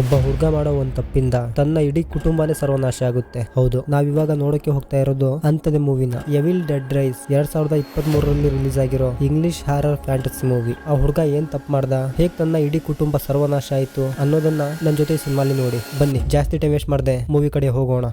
ಒಬ್ಬ ಹುಡುಗ ಮಾಡೋ ಒಂದ್ ತಪ್ಪಿಂದ ತನ್ನ ಇಡೀ ಕುಟುಂಬನೇ ಸರ್ವನಾಶ ಆಗುತ್ತೆ. ಹೌದು, ನಾವಿವಾಗ ನೋಡೋಕೆ ಹೋಗ್ತಾ ಇರೋದು ಅಂತದ ಮೂವಿನ. ಎವಿಲ್ ಡೆಡ್ ರೈಸ್ ಎರಡ್ ಸಾವಿರದ ಇಪ್ಪತ್ತ್ ಮೂರರಲ್ಲಿ ರಿಲೀಸ್ ಆಗಿರೋ ಇಂಗ್ಲಿಷ್ ಹಾರರ್ ಫ್ಯಾಂಟಸಿ ಮೂವಿ ಆ ಹುಡುಗ ಏನ್ ತಪ್ಪು ಮಾಡ್ದ? ಹೇಗ್ ತನ್ನ ಇಡೀ ಕುಟುಂಬ ಸರ್ವನಾಶ ಆಯ್ತು ಅನ್ನೋದನ್ನ ನನ್ನ ಜೊತೆ ಸಿನಿಮಾಲಿ ನೋಡಿ. ಬನ್ನಿ, ಜಾಸ್ತಿ ಟೈಮ್ ವೇಸ್ಟ್ ಮಾಡದೆ. ಮೂವಿ ಕಡೆ ಹೋಗೋಣ.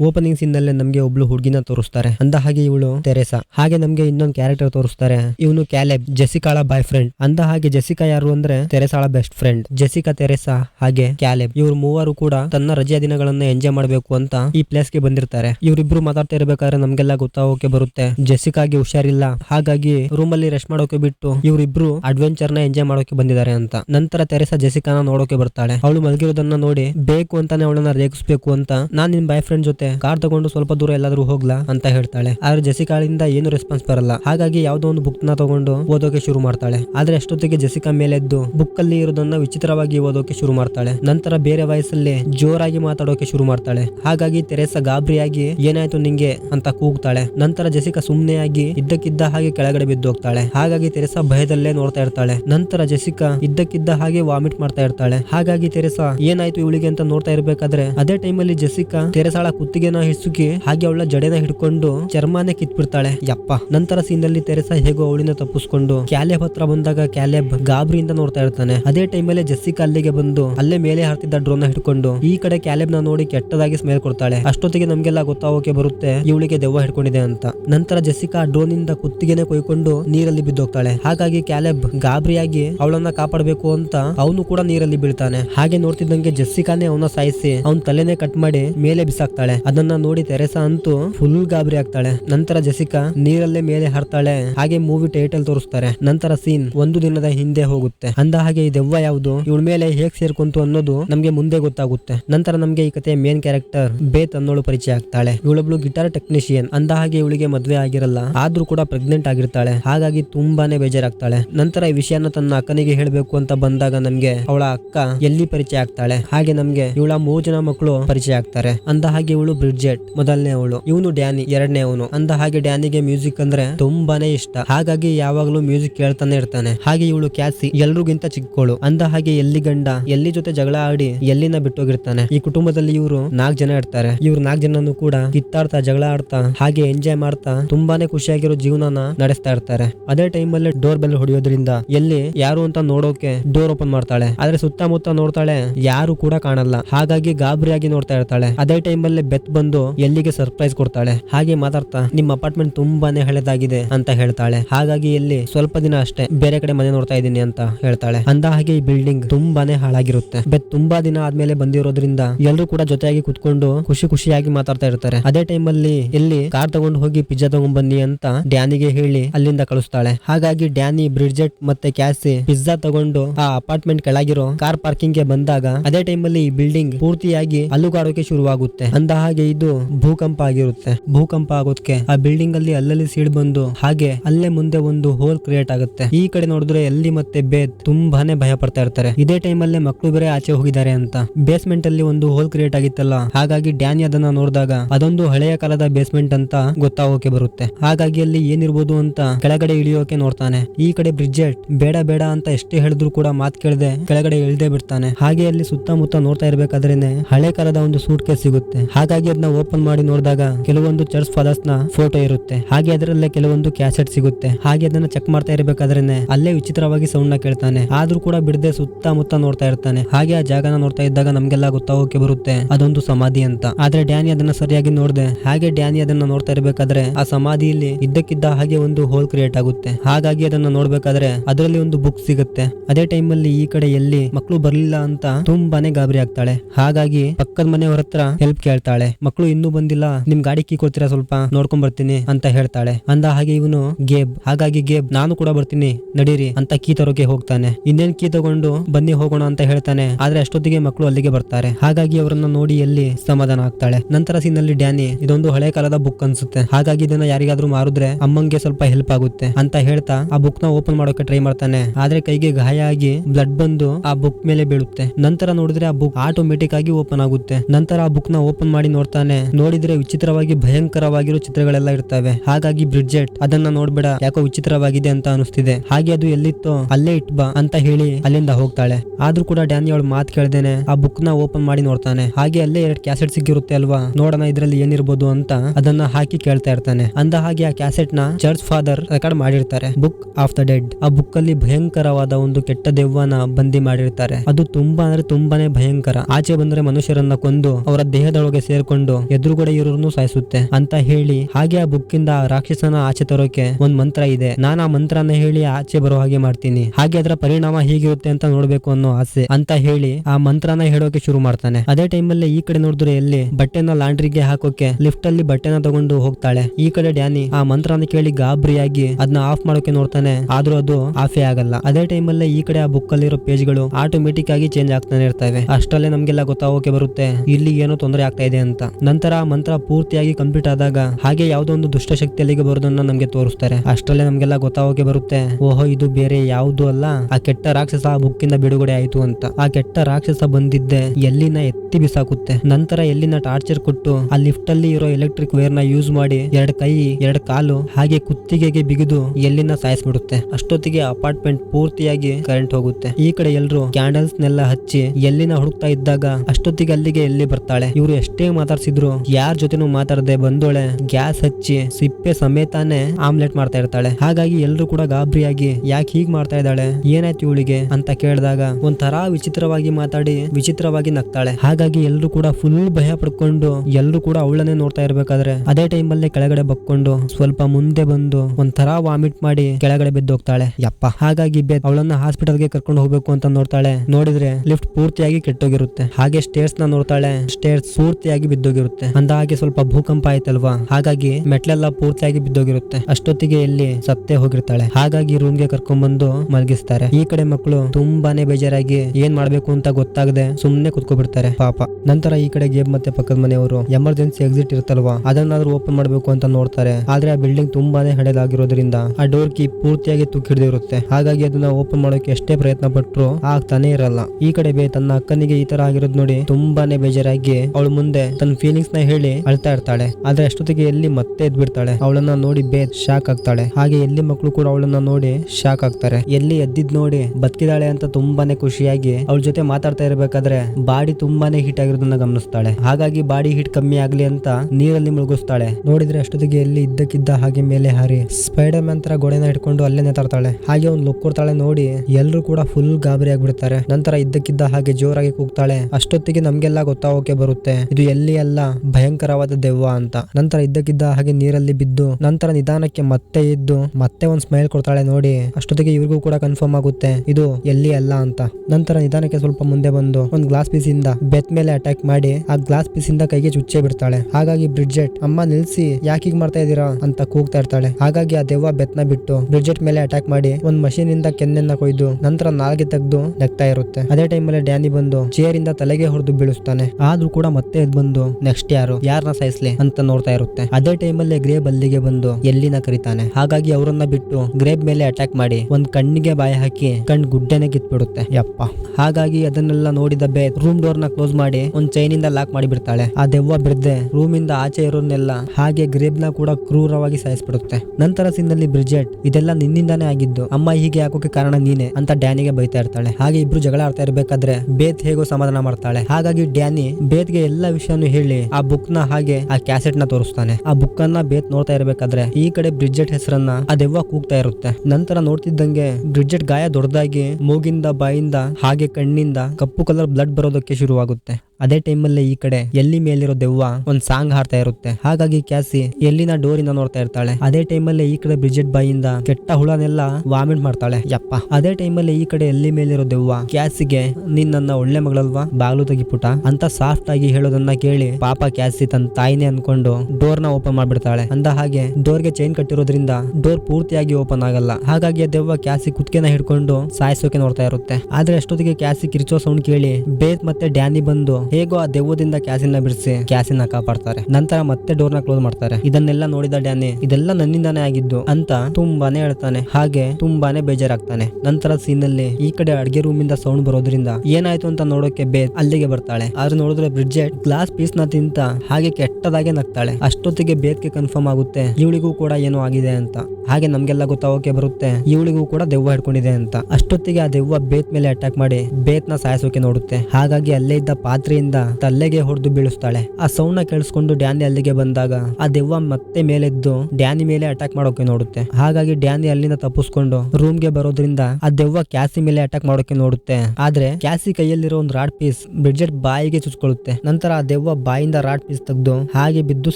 ಓಪನಿಂಗ್ ಸೀನ್ ನಲ್ಲೇ ನಮ್ಗೆ ಒಬ್ಳು ಹುಡುಗಿನ ತೋರಿಸ್ತಾರೆ. ಅಂದ ಹಾಗೆ ಇವಳು ತೆರೆಸಾ. ಹಾಗೆ ನಮ್ಗೆ ಇನ್ನೊಂದು ಕ್ಯಾರೆಕ್ಟರ್ ತೋರಿಸ್ತಾರೆ. ಇವನು ಕ್ಯಾಲೆಬ್, ಜೆಸಿಕಾಳ ಬಾಯ್ ಫ್ರೆಂಡ್ ಅಂದ ಹಾಗೆ ಜೆಸಿಕಾ ಯಾರು ಅಂದ್ರೆ ತೆರೆಸಾಳ ಬೆಸ್ಟ್ ಫ್ರೆಂಡ್ ಜೆಸಿಕಾ, ತೆರೆಸಾ ಹಾಗೆ ಕ್ಯಾಲೆಬ್. ಇವ್ರು ಮೂವರು ಕೂಡ ತನ್ನ ರಜೆಯ ದಿನಗಳನ್ನ ಎಂಜಾಯ್ ಮಾಡಬೇಕು ಅಂತ ಈ ಪ್ಲೇಸ್ಗೆ ಬಂದಿರ್ತಾರೆ. ಇವರಿಬ್ರು ಮಾತಾಡ್ತಾ ಇರ್ಬೇಕಾದ್ರೆ ನಮ್ಗೆಲ್ಲ ಗೊತ್ತಾಗೋಕೆ ಬರುತ್ತೆ. ಜೆಸಿಕಾಗೆ ಹುಷಾರಿಲ್ಲ. ಹಾಗಾಗಿ ರೂಮ್ ಅಲ್ಲಿ ರೆಸ್ಟ್ ಮಾಡೋಕೆ ಬಿಟ್ಟು ಇವರಿಬ್ರು ಅಡ್ವೆಂಚರ್ನ ಎಂಜಾಯ್ ಮಾಡೋಕೆ ಬಂದಿದ್ದಾರೆ ಅಂತ. ನಂತರ ತೆರೆಸಾ ಜೆಸಿಕಾನ ನೋಡೋಕೆ ಬರ್ತಾಳೆ. ಅವಳು ಮಲಗಿರೋದನ್ನ ನೋಡಿ, ಬೇಕು ಅಂತಾನೆ ಅವಳನ್ನ ರೇಗಿಸ್ಬೇಕು ಅಂತ ನಾನ್ ನಿನ್ ಬಾಯ್ ಫ್ರೆಂಡ್ ಜೊತೆ ಕಾರ್ ತಗೊಂಡು ಸ್ವಲ್ಪ ದೂರ ಎಲ್ಲಾದ್ರೂ ಹೋಗ್ಲಾ? ಅಂತ ಹೇಳ್ತಾಳೆ. ಆದ್ರೆ ಜೆಸಿಕಾಳಿಂದ ಏನು ರೆಸ್ಪಾನ್ಸ್ ಬರಲ್ಲ. ಹಾಗಾಗಿ ಯಾವ್ದೋ ಒಂದು ಬುಕ್ನ ತಗೊಂಡು ಓದೋಕೆ ಶುರು ಮಾಡ್ತಾಳೆ. ಆದ್ರೆ ಅಷ್ಟೊತ್ತಿಗೆ ಜೆಸಿಕಾ ಮೇಲೆದ್ದು ಬುಕ್ ಅಲ್ಲಿ ಇರೋದನ್ನ ವಿಚಿತ್ರವಾಗಿ ಓದೋಕೆ ಶುರು ಮಾಡ್ತಾಳೆ. ನಂತರ ಬೇರೆ ವಯಸ್ಸಲ್ಲಿ ಜೋರಾಗಿ ಮಾತಾಡೋಕೆ ಶುರು ಮಾಡ್ತಾಳೆ. ಹಾಗಾಗಿ ತೆರೆಸ ಗಾಬರಿಯಾಗಿ, ಏನಾಯ್ತು ನಿಂಗೆ? ಅಂತ ಕೂಗ್ತಾಳೆ. ನಂತರ ಜೆಸಿಕಾ ಸುಮ್ನೆ ಆಗಿ ಇದ್ದಕ್ಕಿದ್ದ ಹಾಗೆ ಕೆಳಗಡೆ ಬಿದ್ದು ಹೋಗ್ತಾಳೆ. ಹಾಗಾಗಿ ತೆರೆಸ ಭಯದಲ್ಲೇ ನೋಡ್ತಾ ಇರ್ತಾಳೆ. ನಂತರ ಜೆಸಿಕಾ ಇದ್ದಕ್ಕಿದ್ದ ಹಾಗೆ ವಾಮಿಟ್ ಮಾಡ್ತಾ ಇರ್ತಾಳೆ. ಹಾಗಾಗಿ ತೆರೆಸಾ, ಏನಾಯ್ತು ಇವಳಿಗೆ? ಅಂತ ನೋಡ್ತಾ ಇರ್ಬೇಕಾದ್ರೆ, ಅದೇ ಟೈಮಲ್ಲಿ ಜೆಸಿಕಾ ತೆರೆಸಾಳ ಕುತ್ತಿಗೆನ ಹಿಸುಕಿ ಹಾಗೆ ಅವಳ ಜಡೆನ ಹಿಡ್ಕೊಂಡು ಚರ್ಮಾನೆ ಕಿತ್ಬಿಡ್ತಾಳೆ. ಯಪ್ಪ. ನಂತರ ಸೀನಲ್ಲಿ ತೆರೆಸಾ ಹೇಗೋ ಅವಳಿನ ತಪ್ಪಿಸ್ಕೊಂಡು ಕ್ಯಾಲೆಬ್ ಹತ್ರ ಬಂದಾಗ ಕ್ಯಾಲೆಬ್ ಗಾಬ್ರಿಯಿಂದ ನೋಡ್ತಾ ಇರ್ತಾನೆ. ಅದೇ ಟೈಮ್ ಅಲ್ಲಿ ಜೆಸ್ಸಿಕಾ ಅಲ್ಲಿಗೆ ಬಂದು ಅಲ್ಲೇ ಮೇಲೆ ಹಾರ್ತಿದ್ದ ಡ್ರೋನ್ನ ಹಿಡ್ಕೊಂಡು ಈ ಕಡೆ ಕ್ಯಾಲೆಬ್ನ ನೋಡಿ ಕೆಟ್ಟದಾಗಿ ಸ್ಮೇಲ್ ಕೊಡ್ತಾಳೆ. ಅಷ್ಟೊತ್ತಿಗೆ ನಮ್ಗೆಲ್ಲ ಗೊತ್ತಾಗೋಕೆ ಬರುತ್ತೆ ಇವಳಿಗೆ ದೆವ್ವ ಹಿಡ್ಕೊಂಡಿದೆ ಅಂತ. ನಂತರ ಜೆಸ್ಸಿಕಾ ಡ್ರೋನ್ ಇಂದ ಕುತ್ತಿಗೆನೆ ಕೊಯ್ಕೊಂಡು ನೀರಲ್ಲಿ ಬಿದ್ದೋಗ್ತಾಳೆ. ಹಾಗಾಗಿ ಕ್ಯಾಲೆಬ್ ಗಾಬರಿಯಾಗಿ ಅವಳನ್ನ ಕಾಪಾಡಬೇಕು ಅಂತ ಅವನು ಕೂಡ ನೀರಲ್ಲಿ ಬೀಳ್ತಾನೆ. ಹಾಗೆ ನೋಡ್ತಿದ್ದಂಗೆ ಜೆಸ್ಸಿಕಾನೇ ಅವನ ಸಾಯಿಸಿ ಅವನ ತಲೆನೇ ಕಟ್ ಮಾಡಿ ಮೇಲೆ ಬಿಸಾಕ್ತಾಳೆ. ಅದನ್ನ ನೋಡಿ ತೆರೆಸಾ ಅಂತೂ ಫುಲ್ ಗಾಬರಿ ಆಗ್ತಾಳೆ. ನಂತರ ಜೆಸಿಕಾ ನೀರಲ್ಲೇ ಮೇಲೆ ಹಾರ್ತಾಳೆ. ಹಾಗೆ ಮೂವಿ ಟೈಟಲ್ ತೋರಿಸ್ತಾರೆ. ನಂತರ ಸೀನ್ ಒಂದು ದಿನದ ಹಿಂದೆ ಹೋಗುತ್ತೆ. ಅಂದ ಹಾಗೆ ಈ ದೆವ್ವ ಯಾವುದು? ಇವಳ ಮೇಲೆ ಹೇಗ್ ಸೇರ್ಕೊಂತು ಅನ್ನೋದು ನಮ್ಗೆ ಮುಂದೆ ಗೊತ್ತಾಗುತ್ತೆ. ನಂತರ ನಮ್ಗೆ ಈ ಕಥೆಯ ಮೇನ್ ಕ್ಯಾರೆಕ್ಟರ್ ಬೇತ್ ಅನ್ನೋಳು ಪರಿಚಯ ಆಗ್ತಾಳೆ. ಇವಳೊಬ್ಳು ಗಿಟಾರ್ ಟೆಕ್ನಿಷಿಯನ್ ಅಂದ ಹಾಗೆ ಇವಳಿಗೆ ಮದ್ವೆ ಆಗಿರಲ್ಲ. ಆದ್ರೂ ಕೂಡ ಪ್ರೆಗ್ನೆಂಟ್ ಆಗಿರ್ತಾಳೆ. ಹಾಗಾಗಿ ತುಂಬಾನೇ ಬೇಜಾರಾಗ್ತಾಳೆ. ನಂತರ ಈ ವಿಷಯನ ತನ್ನ ಅಕ್ಕನಿಗೆ ಹೇಳ್ಬೇಕು ಅಂತ ಬಂದಾಗ ನಮ್ಗೆ ಅವಳ ಅಕ್ಕ ಎಲ್ಲಿ ಪರಿಚಯ ಆಗ್ತಾಳೆ? ಹಾಗೆ ನಮ್ಗೆ ಇವಳ ಮೂರು ಜನ ಮಕ್ಕಳು ಪರಿಚಯ ಆಗ್ತಾರೆ. ಅಂದ ಹಾಗೆ ಇವಳು ಬ್ರಿಡ್ಜೆಟ್. ಮೊದಲನೇ ಅವಳು. ಇವನು ಡ್ಯಾನಿ. ಎರಡನೇ ಅವನು. ಅಂದ ಹಾಗೆ ಡ್ಯಾನಿಗೆ ಮ್ಯೂಸಿಕ್ ಅಂದ್ರೆ ತುಂಬಾನೇ ಇಷ್ಟ. ಹಾಗಾಗಿ ಯಾವಾಗ್ಲೂ ಮ್ಯೂಸಿಕ್ ಕೇಳ್ತಾನೆ ಇರ್ತಾನೆ. ಹಾಗೆ ಇವಳು ಕ್ಯಾಸಿ. ಎಲ್ರಿಗಿಂತ ಚಿಕ್ಕವಳು ಅಂದ ಹಾಗೆ ಎಲ್ಲಿ ಗಂಡ, ಎಲ್ಲಿ ಜೊತೆ ಜಗಳ ಆಡಿ ಎಲ್ಲಿನ ಬಿಟ್ಟೋಗಿರ್ತಾನೆ. ಈ ಕುಟುಂಬದಲ್ಲಿ ಇವರು ನಾಲ್ಕು ಜನ ಇರ್ತಾರೆ. ಇವ್ರು ನಾಲ್ಕು ಜನನು ಕೂಡ ಕಿತ್ತಾಡ್ತಾ ಜಗಳ ಆಡ್ತಾ, ಹಾಗೆ ಎಂಜಾಯ್ ಮಾಡ್ತಾ ತುಂಬಾನೇ ಖುಷಿಯಾಗಿರೋ ಜೀವನನ ನಡೆಸ್ತಾ ಇರ್ತಾರೆ. ಅದೇ ಟೈಮ್ ಅಲ್ಲಿ ಡೋರ್ ಬೆಲ್ ಹೊಡೆಯೋದ್ರಿಂದ ಎಲ್ಲಿ ಯಾರು ಅಂತ ನೋಡೋಕೆ ಡೋರ್ ಓಪನ್ ಮಾಡ್ತಾಳೆ. ಆದ್ರೆ ಸುತ್ತಮುತ್ತ ನೋಡ್ತಾಳೆ ಯಾರು ಕೂಡ ಕಾಣಲ್ಲ. ಹಾಗಾಗಿ ಗಾಬರಿಯಾಗಿ ನೋಡ್ತಾ ಇರ್ತಾಳೆ. ಅದೇ ಟೈಮ್ ಟೈಮಲ್ಲಿ ಬೆತ್ ಬಂದು ಎಲ್ಲಿಗೆ ಸರ್ಪ್ರೈಸ್ ಕೊಡ್ತಾಳೆ? ಹಾಗೆ ಮಾತಾಡ್ತಾ, ನಿಮ್ಮ ಅಪಾರ್ಟ್ಮೆಂಟ್ ತುಂಬಾನೇ ಹಳೆದಾಗಿದೆ ಅಂತ ಹೇಳ್ತಾಳೆ. ಹಾಗಾಗಿ ಇಲ್ಲಿ ಸ್ವಲ್ಪ ದಿನ ಅಷ್ಟೇ ಬೇರೆ ಕಡೆ ಮನೆ ನೋಡ್ತಾ ಇದ್ದೀನಿ ಅಂತ ಹೇಳ್ತಾಳೆ. ಅಂದ ಹಾಗೆ ಈ ಬಿಲ್ಡಿಂಗ್ ತುಂಬಾನೇ ಹಾಳಾಗಿರುತ್ತೆ. ಬೆತ್ ತುಂಬಾ ದಿನ ಆದ್ಮೇಲೆ ಬಂದಿರೋದ್ರಿಂದ ಎಲ್ಲರೂ ಕೂಡ ಜೊತೆಯಾಗಿ ಕುತ್ಕೊಂಡು ಖುಷಿ ಖುಷಿಯಾಗಿ ಮಾತಾಡ್ತಾ ಇರ್ತಾರೆ. ಅದೇ ಟೈಮ್ ಅಲ್ಲಿ ಇಲ್ಲಿ ಕಾರ್ ತಗೊಂಡು ಹೋಗಿ ಪಿಜ್ಜಾ ತಗೊಂಡ್ ಬನ್ನಿ ಅಂತ ಡ್ಯಾನಿಗೆ ಹೇಳಿ ಅಲ್ಲಿಂದ ಕಳಿಸ್ತಾಳೆ. ಹಾಗಾಗಿ ಡ್ಯಾನಿ, ಬ್ರಿಡ್ಜೆಟ್ ಮತ್ತೆ ಕ್ಯಾಸಿ ಪಿಜ್ಜಾ ತಗೊಂಡು ಆ ಅಪಾರ್ಟ್ಮೆಂಟ್ ಕೆಳಗಿರೋ ಕಾರ್ ಪಾರ್ಕಿಂಗ್ಗೆ ಬಂದಾಗ ಅದೇ ಟೈಮ್ ಅಲ್ಲಿ ಈ ಬಿಲ್ಡಿಂಗ್ ಪೂರ್ತಿಯಾಗಿ ಅಲ್ಲುಗಾಡೋಕೆ ಶುರುವಾಗುತ್ತೆ. ಅಂದ ಹಾಗೆ ಇದು ಭೂಕಂಪ ಆಗಿರುತ್ತೆ ಭೂಕಂಪ ಆಗೋದಕ್ಕೆ ಆ ಬಿಲ್ಡಿಂಗ್ ಅಲ್ಲಿ ಅಲ್ಲಲ್ಲಿ ಸೀಡ್ ಬಂದು ಹಾಗೆ ಅಲ್ಲೇ ಮುಂದೆ ಒಂದು ಹೋಲ್ ಕ್ರಿಯೇಟ್ ಆಗುತ್ತೆ. ಈ ಕಡೆ ನೋಡಿದ್ರೆ ಎಲ್ಲಿ ಮತ್ತೆ ಬೇದ್ ತುಂಬಾನೇ ಭಯ ಪಡ್ತಾ ಇರ್ತಾರೆ. ಇದೇ ಟೈಮಲ್ಲೇ ಮಕ್ಕಳು ಬೇರೆ ಆಚೆ ಹೋಗಿದ್ದಾರೆ ಅಂತ. ಬೇಸ್ಮೆಂಟ್ ಅಲ್ಲಿ ಒಂದು ಹೋಲ್ ಕ್ರಿಯೇಟ್ ಆಗಿತ್ತಲ್ಲ. ಹಾಗಾಗಿ ಡ್ಯಾನಿ ಅದನ್ನ ನೋಡಿದಾಗ ಅದೊಂದು ಹಳೆಯ ಕಾಲದ ಬೇಸ್ಮೆಂಟ್ ಅಂತ ಗೊತ್ತಾಗೋಕೆ ಬರುತ್ತೆ. ಹಾಗಾಗಿ ಅಲ್ಲಿ ಏನಿರ್ಬೋದು ಅಂತ ಕೆಳಗಡೆ ಇಳಿಯೋಕೆ ನೋಡ್ತಾನೆ. ಈ ಕಡೆ ಬ್ರಿಡ್ಜೆಟ್ ಬೇಡ ಬೇಡ ಅಂತ ಎಷ್ಟೇ ಹೇಳಿದ್ರು ಕೂಡ ಮಾತ್ ಕೇಳದೆ ಕೆಳಗಡೆ ಇಳ್ದೇ ಬಿಡ್ತಾನೆ. ಹಾಗೆ ಅಲ್ಲಿ ಸುತ್ತಮುತ್ತ ನೋಡ್ತಾ ಇರ್ಬೇಕಾದ್ರೇನೆ ಹಳೆ ಕಾಲದ ಒಂದು ಸೂಟ್ ಕೇಸ್ ಸಿಗುತ್ತೆ. ಹಾಗಾಗಿ ಅದನ್ನ ಓಪನ್ ಮಾಡಿ ನೋಡಿದಾಗ ಕೆಲವೊಂದು ಚರ್ಚ್ ಫಾದರ್ಸ್ನ ಫೋಟೋ ಇರುತ್ತೆ. ಹಾಗೆ ಅದರಲ್ಲೇ ಕೆಲವೊಂದು ಕ್ಯಾಸೆಟ್ ಸಿಗುತ್ತೆ. ಹಾಗೆ ಅದನ್ನ ಚೆಕ್ ಮಾಡ್ತಾ ಇರಬೇಕಾದ್ರೆನೆ ಅಲ್ಲೇ ವಿಚಿತ್ರವಾಗಿ ಸೌಂಡ್ನ ಕೇಳ್ತಾನೆ. ಆದ್ರೂ ಕೂಡ ಬಿಡದೆ ಸುತ್ತಮುತ್ತ ನೋಡ್ತಾ ಇರ್ತಾನೆ. ಹಾಗೆ ಆ ಜಾಗನ ನೋಡ್ತಾ ಇದ್ದಾಗ ನಮ್ಗೆಲ್ಲ ಗೊತ್ತಾಗೋಕೆ ಬರುತ್ತೆ. ಅದೊಂದು ಸಮಾಧಿ ಅಂತ. ಆದ್ರೆ ಡ್ಯಾನಿ ಅದನ್ನ ಸರಿಯಾಗಿ ನೋಡ್ದೆ. ಹಾಗೆ ಡ್ಯಾನಿ ಅದನ್ನ ನೋಡ್ತಾ ಇರಬೇಕಾದ್ರೆ ಆ ಸಮಾಧಿಯಲ್ಲಿ ಇದ್ದಕ್ಕಿದ್ದ ಹಾಗೆ ಒಂದು ಹೋಲ್ ಕ್ರಿಯೇಟ್ ಆಗುತ್ತೆ. ಹಾಗಾಗಿ ಅದನ್ನ ನೋಡ್ಬೇಕಾದ್ರೆ ಅದರಲ್ಲಿ ಒಂದು ಬುಕ್ ಸಿಗುತ್ತೆ. ಅದೇ ಟೈಮ್ ಅಲ್ಲಿ ಈ ಕಡೆ ಎಲ್ಲಿ ಮಕ್ಕಳು ಬರ್ಲಿಲ್ಲ ಅಂತ ತುಂಬಾನೇ ಗಾಬರಿ ಆಗ್ತಾಳೆ. ಹಾಗಾಗಿ ಪಕ್ಕದ ಮನೆಯವರ ಹತ್ರ ಹೆಲ್ಪ್ ಕೇಳ್ತಾಳೆ. ಮಕ್ಕಳು ಇನ್ನೂ ಬಂದಿಲ್ಲ, ನಿಮ್ ಗಾಡಿ ಕೀ ಕೊಡ್ತೀರಾ ಸ್ವಲ್ಪ? ನೋಡ್ಕೊಂಡ್ ಬರ್ತೀನಿ, ಅಂತ ಹೇಳ್ತಾಳೆ. ಅಂದ ಹಾಗೆ ಇವನು, ಗೇಬ್. ಹಾಗಾಗಿ ಗೇಬ್, ನಾನು ಕೂಡ ಬರ್ತೀನಿ, ನಡೀರಿ, ಅಂತ ಕೀ ತರೋಕೆ ಹೋಗ್ತಾನೆ. ಇನ್ನೇನ್ ಕೀ ತಗೊಂಡು, ಬನ್ನಿ ಹೋಗೋಣ, ಅಂತ ಹೇಳ್ತಾನೆ. ಆದ್ರೆ ಅಷ್ಟೊತ್ತಿಗೆ ಮಕ್ಕಳು ಅಲ್ಲಿಗೆ ಬರ್ತಾರೆ. ಹಾಗಾಗಿ ಅವರನ್ನ ನೋಡಿ ಎಲ್ಲಿ ಸಮಾಧಾನ ಆಗ್ತಾಳೆ. ನಂತರ ಸೀನಲ್ಲಿ ಡ್ಯಾನಿ, ಇದೊಂದು ಹಳೆ ಕಾಲದ ಬುಕ್ ಅನ್ಸುತ್ತೆ. ಹಾಗಾಗಿ ಇದನ್ನ ಯಾರಿಗಾದ್ರೂ ಮಾರಿದ್ರೆ ಅಮ್ಮಂಗೆ ಸ್ವಲ್ಪ ಹೆಲ್ಪ್ ಆಗುತ್ತೆ, ಅಂತ ಹೇಳ್ತಾ ಆ ಬುಕ್ನ ಓಪನ್ ಮಾಡೋಕೆ ಟ್ರೈ ಮಾಡ್ತಾನೆ. ಆದ್ರೆ ಕೈಗೆ ಗಾಯ ಆಗಿ ಬ್ಲಡ್ ಬಂದು ಆ ಬುಕ್ ಮೇಲೆ ಬೀಳುತ್ತೆ. ನಂತರ ನೋಡಿದ್ರೆ ಆ ಬುಕ್ ಆಟೋಮೆಟಿಕ್ ಆಗಿ ಓಪನ್ ಆಗುತ್ತೆ. ನಂತರ ಆ ಬುಕ್ನ ಓಪನ್ ಮಾಡಿ ನೋಡ್ತಾನೆ. ನೋಡಿದ್ರೆ ವಿಚಿತ್ರವಾಗಿ ಭಯಂಕರವಾಗಿರೋ ಚಿತ್ರಗಳೆಲ್ಲ ಇರ್ತವೆ. ಹಾಗಾಗಿ ಬ್ರಿಡ್ಜೆಟ್, ಅದನ್ನ ನೋಡ್ಬೇಡ, ಯಾಕೋ ವಿಚಿತ್ರವಾಗಿದೆ ಅಂತ ಅನಿಸ್ತಿದೆ. ಹಾಗೆ ಅದು ಎಲ್ಲಿತ್ತೋ, ಅಲ್ಲೇ ಇಟ್ ಬಾ ಅಂತ ಹೇಳಿ ಅಲ್ಲಿಂದ ಹೋಗ್ತಾಳೆ. ಆದ್ರೂ ಕೂಡ ಡ್ಯಾನಿ ಅವಳು ಮಾತು ಕೇಳ್ದೇನೆ, ಆ ಬುಕ್ನ ಓಪನ್ ಮಾಡಿ ನೋಡ್ತಾನೆ. ಹಾಗೆ ಅಲ್ಲೇ ಎರಡು ಕ್ಯಾಸೆಟ್ ಸಿಕ್ಕಿರುತ್ತೆ ಅಲ್ವಾ? ನೋಡೋಣ ಇದ್ರಲ್ಲಿ ಏನಿರ್ಬೋದು ಅಂತ ಅದನ್ನ ಹಾಕಿ ಕೇಳ್ತಾ ಇರ್ತಾನೆ. ಅಂದ ಹಾಗೆ ಆ ಕ್ಯಾಸೆಟ್ನ ಚರ್ಚ್ ಫಾದರ್ ರೆಕಾರ್ಡ್ ಮಾಡಿರ್ತಾರೆ. ಬುಕ್ ಆಫ್ ದ ಡೆಡ್ ಆ ಬುಕ್ ಅಲ್ಲಿ ಭಯಂಕರವಾದ ಒಂದು ಕೆಟ್ಟ ದೆವ್ವನ ಬಂದಿ ಮಾಡಿರ್ತಾರೆ. ಅದು ತುಂಬಾ ಅಂದ್ರೆ ತುಂಬಾನೇ ಭಯಂಕರ. ಆಚೆ ಬಂದ್ರೆ ಮನುಷ್ಯರನ್ನ ಕೊಂದು ಅವರ ದೇಹದೊಳಗೆ ಸೇರ್ಕೊಂಡು ಎದುರುಗಡೆ ಇರೋರ್ನು ಸಾಯಿಸುತ್ತೆ ಅಂತ ಹೇಳಿ ಹಾಗೆ ಆ ಬುಕ್ ಇಂದ ರಾಕ್ಷಸನ ಆಚೆ ತರೋಕೆ ಒಂದ್ ಮಂತ್ರ ಇದೆ. ನಾನು ಆ ಮಂತ್ರನ ಹೇಳಿ ಆಚೆ ಬರೋ ಹಾಗೆ ಮಾಡ್ತೀನಿ. ಹಾಗೆ ಅದರ ಪರಿಣಾಮ ಹೇಗಿರುತ್ತೆ ಅಂತ ನೋಡ್ಬೇಕು ಅನ್ನೋ ಆಸೆ ಅಂತ ಹೇಳಿ ಆ ಮಂತ್ರನ ಹೇಳೋಕೆ ಶುರು ಮಾಡ್ತಾನೆ. ಅದೇ ಟೈಮಲ್ಲಿ ಈ ಕಡೆ ನೋಡಿದ್ರೆ ಎಲ್ಲಿ ಬಟ್ಟೆನ ಲಾಂಡ್ರಿಗೆ ಹಾಕೋಕೆ ಲಿಫ್ಟ್ ಅಲ್ಲಿ ಬಟ್ಟೆನ ತಗೊಂಡು ಹೋಗ್ತಾಳೆ. ಈ ಕಡೆ ಡ್ಯಾನಿ ಆ ಮಂತ್ರನ ಕೇಳಿ ಗಾಬರಿಯಾಗಿ ಅದನ್ನ ಆಫ್ ಮಾಡೋಕೆ ನೋಡ್ತಾನೆ. ಆದ್ರೂ ಅದು ಆಫೇ ಆಗಲ್ಲ. ಅದೇ ಟೈಮಲ್ಲೇ ಈ ಕಡೆ ಆ ಬುಕ್ ಅಲ್ಲಿರೋ ಪೇಜ್ಗಳು ಆಟೋಮೆಟಿಕ್ ಆಗಿ ಚೇಂಜ್ ಆಗ್ತಾನೆ ಇರ್ತವೆ. ಅಷ್ಟಲ್ಲೇ ನಮ್ಗೆಲ್ಲ ಗೊತ್ತಾಗೋಕೆ ಬರುತ್ತೆ. ಇಲ್ಲಿ ಏನೋ ತೊಂದರೆ ಆಗ್ತಾ ಇದೆ ಅಂತ. ನಂತರ ಆ ಮಂತ್ರ ಪೂರ್ತಿಯಾಗಿ ಕಂಪ್ಲೀಟ್ ಆದಾಗ ಹಾಗೆ ಯಾವುದೋ ಒಂದು ದುಷ್ಟಶಕ್ತಿ ಅಲ್ಲಿಗೆ ಬರೋದನ್ನ ನಮ್ಗೆ ತೋರಿಸ್ತಾರೆ. ಅಷ್ಟರಲ್ಲೇ ನಮ್ಗೆಲ್ಲ ಗೊತ್ತಾಗೋಕೆ ಬರುತ್ತೆ. ಓಹೋ, ಇದು ಬೇರೆ ಯಾವುದು ಅಲ್ಲ. ಆ ಕೆಟ್ಟ ರಾಕ್ಷಸ ಆ ಬುಕ್ ಇಂದ ಬಿಡುಗಡೆ ಆಯ್ತು ಅಂತ. ಆ ಕೆಟ್ಟ ರಾಕ್ಷಸ ಬಂದಿದ್ದೆ, ಎಲ್ಲಿನ ಎತ್ತಿ ಬಿಸಾಕುತ್ತೆ. ನಂತರ ಎಲ್ಲಿನ ಟಾರ್ಚರ್ ಕೊಟ್ಟು, ಆ ಲಿಫ್ಟ್ ಅಲ್ಲಿ ಇರೋ ಎಲೆಕ್ಟ್ರಿಕ್ ವೇರ್ನ ಯೂಸ್ ಮಾಡಿ, ಎರಡ್ ಕೈ, ಎರಡ್ ಕಾಲು, ಹಾಗೆ ಕುತ್ತಿಗೆಗೆ ಬಿಗಿದು ಎಲ್ಲಿನ ಸಾಯಿಸ್ಬಿಡುತ್ತೆ. ಅಷ್ಟೊತ್ತಿಗೆ ಅಪಾರ್ಟ್ಮೆಂಟ್ ಪೂರ್ತಿಯಾಗಿ ಕರೆಂಟ್ ಹೋಗುತ್ತೆ. ಈ ಕಡೆ ಎಲ್ರು ಕ್ಯಾಂಡಲ್ಸ್ ನೆಲ್ಲ ಹಚ್ಚಿ, ಎಲ್ಲಿನ ಹುಡುಕ್ತಾ ಇದ್ದಾಗ ಅಷ್ಟೊತ್ತಿಗೆ ಅಲ್ಲಿಗೆ ಎಲ್ಲಿ ಬರ್ತಾಳೆ? ಇವರು ಎಷ್ಟೇ ಮಾತಾಡ್ಸಿದ್ರು. ಯಾರ್ ಜೊತೆನೂ ಮಾತಾಡದೆ ಬಂದೋಳೆ. ಗ್ಯಾಸ್ ಹಚ್ಚಿ ಸಿಪ್ಪೆ ಸಮೇತಾನೆ ಆಮ್ಲೆಟ್ ಮಾಡ್ತಾ ಇರ್ತಾಳೆ. ಹಾಗಾಗಿ ಎಲ್ರು ಕೂಡ ಗಾಬರಿಯಾಗಿ, ಯಾಕೆ ಹೀಗ್ ಮಾಡ್ತಾ ಇದ್ದಾಳೆ? ಏನಾಯ್ತು ಇವಳಿಗೆ? ಅಂತ ಕೇಳಿದಾಗ ಒಂಥರ ವಿಚಿತ್ರವಾಗಿ ಮಾತಾಡಿ, ವಿಚಿತ್ರವಾಗಿ ನಗ್ತಾಳೆ. ಹಾಗಾಗಿ ಎಲ್ರು ಕೂಡ ಫುಲ್ ಭಯ ಪಡ್ಕೊಂಡು, ಎಲ್ರು ಕೂಡ ಅವಳನ್ನೇ ನೋಡ್ತಾ ಇರ್ಬೇಕಾದ್ರೆ, ಅದೇ ಟೈಮ್ ಅಲ್ಲೇ ಕೆಳಗಡೆ ಬಕ್ಕೊಂಡು, ಸ್ವಲ್ಪ ಮುಂದೆ ಬಂದು ಒಂಥರ ವಾಮಿಟ್ ಮಾಡಿ ಕೆಳಗಡೆ ಬಿದ್ದೋಗ್ತಾಳೆ. ಯಪ್ಪ. ಹಾಗಾಗಿ ಬೆದ್ ಅವಳನ್ನ ಹಾಸ್ಪಿಟಲ್ಗೆ ಕರ್ಕೊಂಡು ಹೋಗ್ಬೇಕು ಅಂತ ನೋಡ್ತಾಳೆ. ನೋಡಿದ್ರೆ ಲಿಫ್ಟ್ ಪೂರ್ತಿಯಾಗಿ ಕೆಟ್ಟೋಗಿರುತ್ತೆ. ಹಾಗೆ ಸ್ಟೇರ್ಸ್ನ ನೋಡ್ತಾಳೆ. ಸ್ಟೇರ್ಸ್ ಪೂರ್ತಿಯಾಗಿ ಬಿದ್ದೋಗಿರುತ್ತೆ. ಅಂದ ಹಾಗೆ ಸ್ವಲ್ಪ ಭೂಕಂಪ ಆಯ್ತಲ್ವಾ? ಹಾಗಾಗಿ ಮೆಟ್ಲೆಲ್ಲ ಪೂರ್ತಿಯಾಗಿ ಬಿದ್ದೋಗಿರುತ್ತೆ. ಅಷ್ಟೊತ್ತಿಗೆ ಇಲ್ಲಿ ಸತ್ತೆ ಹೋಗಿರ್ತಾಳೆ. ಹಾಗಾಗಿ ರೂಮ್ಗೆ ಕರ್ಕೊಂಡ್ ಬಂದು ಮಲಗಿಸ್ತಾರೆ. ಈ ಕಡೆ ಮಕ್ಕಳು ತುಂಬಾನೇ ಬೇಜಾರಾಗಿ ಏನ್ ಮಾಡ್ಬೇಕು ಅಂತ ಗೊತ್ತಾಗದೆ ಸುಮ್ನೆ ಕುತ್ಕೊಬಿಡ್ತಾರೆ. ಪಾಪ. ನಂತರ ಈ ಕಡೆ ಗೇಬ್ ಮತ್ತೆ ಪಕ್ಕದ ಮನೆಯವರು ಎಮರ್ಜೆನ್ಸಿ ಎಕ್ಸಿಟ್ ಇರುತ್ತಲ್ವಾ? ಅದನ್ನಾದ್ರೂ ಓಪನ್ ಮಾಡ್ಬೇಕು ಅಂತ ನೋಡ್ತಾರೆ. ಆದ್ರೆ ಆ ಬಿಲ್ಡಿಂಗ್ ತುಂಬಾನೇ ಹಳೆದಾಗಿರೋದ್ರಿಂದ ಆ ಡೋರ್ ಕಿ ಪೂರ್ತಿಯಾಗಿ ತುಕ್ಕಿಡ್ದಿರುತ್ತೆ ಹಾಗಾಗಿ ಅದನ್ನ ಓಪನ್ ಮಾಡೋಕೆ ಎಷ್ಟೇ ಪ್ರಯತ್ನ ಪಟ್ರು ಆಗ್ತಾನೆ ಇರಲ್ಲ. ಈ ಕಡೆ ಬೇ ತನ್ನ ಅಕ್ಕನಿಗೆ ಈ ತರ ಆಗಿರೋದ್ ನೋಡಿ ತುಂಬಾನೇ ಬೇಜಾರಾಗಿ ಅವಳು ಮುಂದೆ ತನ್ನ ಫೀಲಿಂಗ್ಸ್ನ ಹೇಳಿ ಅಳ್ತಾ ಇರ್ತಾಳೆ. ಆದ್ರೆ ಅಷ್ಟೊತ್ತಿಗೆ ಎಲ್ಲಿ ಮತ್ತೆ ಎದ್ಬಿಡ್ತಾಳೆ. ಅವಳನ್ನ ನೋಡಿ ಬೇದ್ ಶಾಕ್ ಆಗ್ತಾಳೆ. ಹಾಗೆ ಎಲ್ಲಿ ಮಕ್ಕಳು ಕೂಡ ಅವಳನ್ನ ನೋಡಿ ಶಾಕ್ ಆಗ್ತಾರೆ. ಎಲ್ಲಿ ಎದ್ದಿದ್ ನೋಡಿ ಬದುಕಿದಾಳೆ ಅಂತ ತುಂಬಾನೇ ಖುಷಿಯಾಗಿ ಅವಳ ಜೊತೆ ಮಾತಾಡ್ತಾ ಇರಬೇಕಾದ್ರೆ ಬಾಡಿ ತುಂಬಾನೇ ಹಿಟ್ ಆಗಿರೋದನ್ನ ಗಮನಿಸ್ತಾಳೆ. ಹಾಗಾಗಿ ಬಾಡಿ ಹಿಟ್ ಕಮ್ಮಿ ಆಗ್ಲಿ ಅಂತ ನೀರಲ್ಲಿ ಮುಳುಗಿಸ್ತಾಳೆ. ನೋಡಿದ್ರೆ ಅಷ್ಟೊತ್ತಿಗೆ ಎಲ್ಲಿ ಇದ್ದಕ್ಕಿದ್ದ ಹಾಗೆ ಮೇಲೆ ಹಾರಿ ಸ್ಪೈಡರ್ ಮ್ಯಾನ್ ತರ ಗೋಡೆನ ಹಿಡ್ಕೊಂಡು ಅಲ್ಲೇ ನೇತಾಡ್ತಾಳೆ. ಹಾಗೆ ಒಂದು ಲುಕ್ ಕೊಡ್ತಾಳೆ ನೋಡಿ ಎಲ್ಲರೂ ಕೂಡ ಫುಲ್ ಗಾಬರಿ ಆಗ್ಬಿಡ್ತಾರೆ. ನಂತರ ಇದ್ದಕ್ಕಿದ್ದ ಹಾಗೆ ಜೋರಾಗಿ ಕೂಗ್ತಾಳೆ. ಅಷ್ಟೊತ್ತಿಗೆ ನಮ್ಗೆಲ್ಲ ಗೊತ್ತಾಗೋಕೆ ಬರುತ್ತೆ. ಇದು ಎಲ್ಲಿ ಅಲ್ಲ, ಭಯಂಕರವಾದ ದೆವ್ವ ಅಂತ. ನಂತರ ಇದ್ದಕ್ಕಿದ್ದ ಹಾಗೆ ನೀರಲ್ಲಿ ಬಿದ್ದು, ನಂತರ ನಿಧಾನಕ್ಕೆ ಮತ್ತೆ ಇದ್ದು ಮತ್ತೆ ಒಂದ್ ಸ್ಮೈಲ್ ಕೊಡ್ತಾಳೆ ನೋಡಿ. ಅಷ್ಟೊತ್ತಿಗೆ ಇವ್ರಿಗೂ ಕೂಡ ಕನ್ಫರ್ಮ್ ಆಗುತ್ತೆ, ಇದು ಎಲ್ಲಿ ಅಲ್ಲ ಅಂತ. ನಂತರ ನಿಧಾನಕ್ಕೆ ಸ್ವಲ್ಪ ಮುಂದೆ ಬಂದು, ಒಂದ್ ಗ್ಲಾಸ್ ಪೀಸ್ ಇಂದ ಬೆತ್ ಮೇಲೆ ಅಟ್ಯಾಕ್ ಮಾಡಿ, ಆ ಗ್ಲಾಸ್ ಪೀಸ್ ಇಂದ ಕೈಗೆ ಚುಚ್ಚೆ ಬಿಡ್ತಾಳೆ. ಹಾಗಾಗಿ ಬ್ರಿಡ್ಜೆಟ್, ಅಮ್ಮ ನಿಲ್ಸಿ, ಯಾಕೆ ಮಾಡ್ತಾ ಇದೀರಾ ಅಂತ ಕೂಗ್ತಾ ಇರ್ತಾಳೆ. ಹಾಗಾಗಿ ಆ ದೆವ್ವ ಬೆತ್ನ ಬಿಟ್ಟು ಬ್ರಿಡ್ಜೆಟ್ ಮೇಲೆ ಅಟ್ಯಾಕ್ ಮಾಡಿ, ಒಂದ್ ಮಷೀನ್ ಇಂದ ಕೆನ್ನೆನ್ನ ಕೊಯ್ದು, ನಂತರ ನಾಲ್ಗೆ ತೆಗೆದು ಲೆಕ್ತಾ ಇರುತ್ತೆ. ಅದೇ ಟೈಮ್ ಅಲ್ಲಿ ಡ್ಯಾನಿ ಬಂದು ಚೇರ್ ಇಂದ ತಲೆಗೆ ಹೊಡೆದು ಬೀಳಿಸ್ತಾನೆ. ಆದ್ರೂ ಕೂಡ ಮತ್ತೆ ಎದ್ ಬಂದು ನೆಕ್ಸ್ಟ್ ಯಾರು ಯಾರನ್ನ ಸಾಯಿಸ್ಲಿ ಅಂತ ನೋಡ್ತಾ ಇರುತ್ತೆ. ಅದೇ ಟೈಮಲ್ಲಿ ಗ್ರೇಬ್ ಅಲ್ಲಿಗೆ ಬಂದು ಎಲ್ಲಿನ ಕರಿತಾನೆ. ಹಾಗಾಗಿ ಅವರನ್ನ ಬಿಟ್ಟು ಗ್ರೇಬ್ ಮೇಲೆ ಅಟ್ಯಾಕ್ ಮಾಡಿ ಒಂದ್ ಕಣ್ಣಿಗೆ ಬಾಯಿ ಹಾಕಿ ಕಣ್ ಗುಡ್ಡೆನೆ ಕಿತ್ಬಿಡುತ್ತೆ. ಯಪ್ಪ. ಹಾಗಾಗಿ ಅದನ್ನೆಲ್ಲ ನೋಡಿದ ಬೇ ರೂಮ್ ಡೋರ್ನ ಕ್ಲೋಸ್ ಮಾಡಿ ಒಂದ್ ಚೈನ್ ಇಂದ ಲಾಕ್ ಮಾಡಿ ಬಿಡ್ತಾಳೆ ಆ ದೆವ್ವ ಬಿಡದೆ ರೂಮ್ ಇಂದ ಆಚೆ ಇರೋನ್ನೆಲ್ಲ ಹಾಗೆ ಗ್ರೇಬ್ನ ಕೂಡ ಕ್ರೂರವಾಗಿ ಸಾಯಿಸ್ಬಿಡುತ್ತೆ ನಂತರ ಸಿನ್ನಲ್ಲಿ ಬ್ರಿಜೆಟ್ ಇದೆಲ್ಲ ನಿನ್ನಿಂದಾನೇ ಆಗಿದ್ದು ಅಮ್ಮ ಹೀಗೆ ಹಾಕೋಕೆ ಕಾರಣ ನೀನೆ ಅಂತ ಡ್ಯಾನಿಗೆ ಬೈತಾ ಇರ್ತಾಳೆ. ಹಾಗೆ ಇಬ್ರು ಜಗಳ ಆಡ್ತಾ ಇರ್ಬೇಕಾದ್ರೆ ಬೇತ್ ಹೇಗೋ ಸಮಾಧಾನ ಮಾಡ್ತಾಳೆ. ಹಾಗಾಗಿ ಡ್ಯಾನಿ ಬೇತ್ಗೆ ಎಲ್ಲ ವಿಷಯನೂ ಹೇಳಿ ಆ ಬುಕ್ನ ಹಾಗೆ ಆ ಕ್ಯಾಸೆಟ್ನ ತೋರಿಸ್ತಾನೆ. ಆ ಬುಕ್ ಅನ್ನ ಬೇತ್ ನೋಡ್ತಾ ಇರ್ಬೇಕಾದ್ರೆ ಈ ಕಡೆ ಬ್ರಿಜೆಟ್ ಹೆಸರನ್ನ ಆ ದೆವ್ವ ಕೂಗ್ತಾ ಇರುತ್ತೆ. ನಂತರ ನೋಡ್ತಿದ್ದಂಗೆ ಬ್ರಿಜೆಟ್ ಗಾಯ ದೊಡ್ಡದಾಗಿ ಮೂಗಿಂದ ಬಾಯಿಂದ ಹಾಗೆ ಕಣ್ಣಿಂದ ಕಪ್ಪು ಕಲರ್ ಬ್ಲಡ್ ಬರೋದಕ್ಕೆ ಶುರುವಾಗುತ್ತೆ. ಅದೇ ಟೈಮಲ್ಲಿ ಈ ಕಡೆ ಎಲ್ಲಿ ಮೇಲಿರೋ ದೆವ್ವ ಒಂದ್ ಸಾಂಗ್ ಹಾಡ್ತಾ ಇರುತ್ತೆ. ಹಾಗಾಗಿ ಕ್ಯಾಸಿ ಎಲ್ಲಿನ ಡೋರಿನ ನೋಡ್ತಾ ಇರ್ತಾಳೆ. ಅದೇ ಟೈಮಲ್ಲಿ ಈ ಕಡೆ ಬ್ರಿಜೆಟ್ ಬಾಯಿಂದ ಕೆಟ್ಟ ಹುಳನೆಲ್ಲ ವಾಮಿಟ್ ಮಾಡ್ತಾಳೆ. ಯಪ್ಪ. ಅದೇ ಟೈಮಲ್ಲಿ ಈ ಕಡೆ ಎಲ್ಲಿ ಮೇಲಿರೋ ದೆವ್ವ ಕ್ಯಾಸಿಗೆ ನೀನ್ ನನ್ನ ಒಳ್ಳೆ ಮಗಳಲ್ವಾ? ಬಾಗ್ಲು ತೆಗಿಪುಟ. ಅಂತ ಸಾಫ್ಟ್ ಆಗಿ ಹೇಳೋದನ್ನ ಕೇಳಿ ಪಾಪ ಕ್ಯಾಸಿ ತನ್ನ ತಾಯಿನೇ ಅನ್ಕೊಂಡು ಡೋರ್ನ ಓಪನ್ ಮಾಡ್ಬಿಡ್ತಾಳೆ. ಅಂದ ಹಾಗೆ ಡೋರ್ಗೆ ಚೈನ್ ಕಟ್ಟಿರೋದ್ರಿಂದ ಡೋರ್ ಪೂರ್ತಿಯಾಗಿ ಓಪನ್ ಆಗಲ್ಲ. ಹಾಗಾಗಿ ದೆವ್ವ ಕ್ಯಾಸಿ ಕುತ್ಕೆನ ಹಿಡ್ಕೊಂಡು ಸಾಯಿಸೋಕೆ ನೋಡ್ತಾ ಇರುತ್ತೆ. ಆದ್ರೆ ಅಷ್ಟೊತ್ತಿಗೆ ಕ್ಯಾಸಿ ಕಿರ್ಚೋ ಸೌಂಡ್ ಕೇಳಿ ಬೇತ್ ಮತ್ತೆ ಡ್ಯಾನಿ ಬಂದು ಹೇಗೋ ಆ ದೆವ್ವದಿಂದ ಕ್ಯಾಸಿನ ಬಿಡಿಸಿ ಕ್ಯಾಸಿನ ಕಾಪಾಡ್ತಾರೆ. ನಂತರ ಮತ್ತೆ ಡೋರ್ನ ಕ್ಲೋಸ್ ಮಾಡ್ತಾರೆ. ಇದನ್ನೆಲ್ಲ ನೋಡಿದ ಡ್ಯಾನಿ, ಇದೆಲ್ಲ ನನ್ನಿಂದಾನೇ ಆಗಿದ್ದು ಅಂತ ತುಂಬಾನೇ ಹೇಳ್ತಾನೆ. ಹಾಗೆ ತುಂಬಾನೇ ಬೇಜಾರಾಗ್ತಾನೆ. ನಂತರ ಸೀನ್ ಅಲ್ಲಿ ಈ ಕಡೆ ಅಡ್ಗೆ ರೂಮ್ ಇಂದ ಸೌಂಡ್ ಬರೋದ್ರಿಂದ ಏನಾಯ್ತು ಅಂತ ನೋಡೋಕೆ ಬೇತ್ ಅಲ್ಲಿಗೆ ಬರ್ತಾಳೆ. ಆದ್ರೆ ನೋಡಿದ್ರೆ ಬ್ರಿಡ್ಜೆಟ್ ಗ್ಲಾಸ್ ನ ತಿಂತ ಹಾಗೆ ಕೆಟ್ಟದಾಗೆ ನಗ್ತಾಳೆ. ಅಷ್ಟೊತ್ತಿಗೆ ಬೇತ್ಗೆ ಕನ್ಫರ್ಮ್ ಆಗುತ್ತೆ, ಇವಳಿಗೂ ಕೂಡ ಏನೋ ಆಗಿದೆ ಅಂತ. ಹಾಗೆ ನಮ್ಗೆಲ್ಲ ಗೊತ್ತಾಗೋಕೆ ಬರುತ್ತೆ, ಇವಳಿಗೂ ಕೂಡ ದೆವ್ವ ಹಿಡ್ಕೊಂಡಿದೆ ಅಂತ. ಅಷ್ಟೊತ್ತಿಗೆ ಆ ದೆವ್ವ ಬೇತ್ ಮೇಲೆ ಅಟ್ಯಾಕ್ ಮಾಡಿ ಬೇತ್ನ ಸಾಯಿಸೋಕೆ ನೋಡುತ್ತೆ. ಹಾಗಾಗಿ ಅಲ್ಲೇ ಇದ್ದ ಪಾತ್ರೆಯಿಂದ ತಲೆಗೆ ಹೊಡೆದು ಬೀಳಿಸ್ತಾಳೆ. ಆ ಸೌಂಡ್ನ ಕೇಳಿಸ್ಕೊಂಡು ಡ್ಯಾನಿ ಅಲ್ಲಿಗೆ ಬಂದಾಗ ಆ ದೆವ್ವ ಮತ್ತೆ ಮೇಲೆದ್ದು ಡ್ಯಾನಿ ಮೇಲೆ ಅಟ್ಯಾಕ್ ಮಾಡೋಕೆ ನೋಡುತ್ತೆ. ಹಾಗಾಗಿ ಡ್ಯಾನಿ ಅಲ್ಲಿಂದ ತಪ್ಪಿಸ್ಕೊಂಡು ರೂಮ್ಗೆ ಬರೋದ್ರಿಂದ ಆ ದೆವ್ವ ಕ್ಯಾಸಿ ಮೇಲೆ ಅಟ್ಯಾಕ್ ಮಾಡೋಕೆ ನೋಡುತ್ತೆ. ಆದ್ರೆ ಕ್ಯಾಸಿ ಕೈಯಲ್ಲಿರೋ ಒಂದು ರಾಡ್ ಪೀಸ್ ಬ್ರಿಡ್ಜೆಟ್ ಬಾಯಿಗೆ ಚುಚ್ಕೊಳ್ಳುತ್ತೆ. ನಂತರ ಆ ದೆವ್ವ ಬಾಯಿಂದ ರಾಡ್ ಪೀಸ್ ತೆಗೆದು ಹಾಗೆ ಬಿದ್ದು